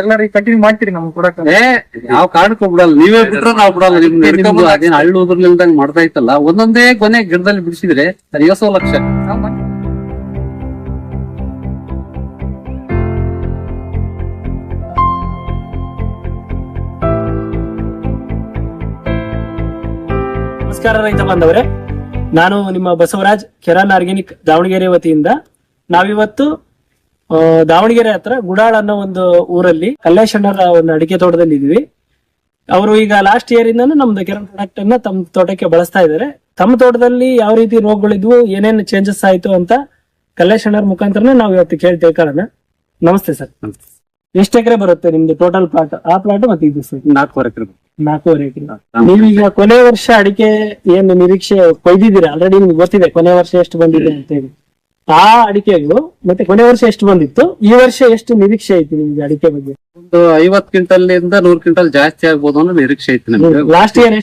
ಎಲ್ಲರಿಗೆ ಕಂಟಿನ್ಯೂ ಮಾಡ್ತೀರಿ ನಮ್ಗೆ ಕೊಡಕ ಏ ಯಾವ ಕಾರಣಕ್ಕೂ ಬಿಡಲ್ಲ. ನೀವೇ ಬಿಟ್ರೆ ನಾವು ಬಿಡಲ್ಲ. ಅದೇನ್ ಹಳ್ಳಿ ಉದ್ರಲಿಲ್ದಂಗ್ ಮಾಡ್ತಾ ಇತ್ತಲ್ಲ ಒಂದೊಂದೇ ಕೊನೆ ಗಿಡದಲ್ಲಿ ಬಿಡಿಸಿದ್ರೆ ಐವತ್ತು ಲಕ್ಷ. ನಮಸ್ಕಾರ ರೈತ ಬಾಂಧವರೇ. ನಾನು ನಿಮ್ಮ ಬಸವರಾಜ್ ಕೆರಾನ್ ಆರ್ಗ್ಯಾನಿಕ್ ದಾವಣಗೆರೆ ವತಿಯಿಂದ ನಾವಿವತ್ತು ದಾವಣಗೆರೆ ಹತ್ರ ಗುಡಾಳ್ ಅನ್ನೋ ಒಂದು ಊರಲ್ಲಿ ಕಲ್ಲೇಶಣ್ಣರ ಒಂದು ಅಡಿಕೆ ತೋಟದಲ್ಲಿ ಇದೀವಿ ಅವರು ಈಗ ಲಾಸ್ಟ್ ಇಯರ್ ಇಂದಾನು ನಮ್ದು ಕೆರನ್ ಪ್ರಾಡಕ್ಟ್ ಅನ್ನ ತಮ್ಮ ತೋಟಕ್ಕೆ ಬಳಸ್ತಾ ಇದ್ದಾರೆ. ತಮ್ಮ ತೋಟದಲ್ಲಿ ಯಾವ ರೀತಿ ರೋಗಗಳಿದ್ವು ಏನೇನು ಚೇಂಜಸ್ ಆಯ್ತು ಅಂತ ಕಲ್ಲೇಶಣ್ಣರ ಮುಖಾಂತರನೇ ನಾವು ಇವತ್ತು ಕೇಳಿ ತಿಳ್ಕೊಳ್ಳೋಣ. ನಮಸ್ತೆ ಸರ್. ಎಷ್ಟು ಎಕರೆ ಬರುತ್ತೆ ನಿಮ್ದು ಟೋಟಲ್ ಪ್ಲಾಟ್ ಆ ಪ್ಲಾಟ್ ಮತ್ತೆ ಇದು ಸರ್? ನಾಲ್ಕೂವರೆ ಎಕರೆ ನಾಲ್ಕೂವರೆ ಎಕರೆ. ನೀವೀಗ ಕೊನೆ ವರ್ಷ ಅಡಿಕೆ ಏನು ನಿರೀಕ್ಷೆ ಕೊಯ್ದಿದ್ದೀರಾ? ಆಲ್ರೆಡಿ ನಿಮ್ಗೆ ಗೊತ್ತಿದೆ ಕೊನೆ ವರ್ಷ ಎಷ್ಟು ಬಂದಿದೆ ಅಂತ ಹೇಳಿ. ಆ ಅಡಿಕೆಗಳು ಮತ್ತೆ ಕೊನೆ ವರ್ಷ ಎಷ್ಟು ಬಂದಿತ್ತು? ಈ ವರ್ಷ ಎಷ್ಟು ನಿರೀಕ್ಷೆ ಐತಿ ನಿಮ್ಗೆ ಅಡಿಕೆ ಬಗ್ಗೆ? ಒಂದು ಐವತ್ ಕ್ವಿಂಟಲ್ ಇಂದ ನೂರ್ ಕ್ವಿಂಟಲ್ ಜಾಸ್ತಿ ಆಗ್ಬೋದು ಅನ್ನೋ ನಿರೀಕ್ಷೆ ಐತಿ ನಮ್ಗೆ. Last year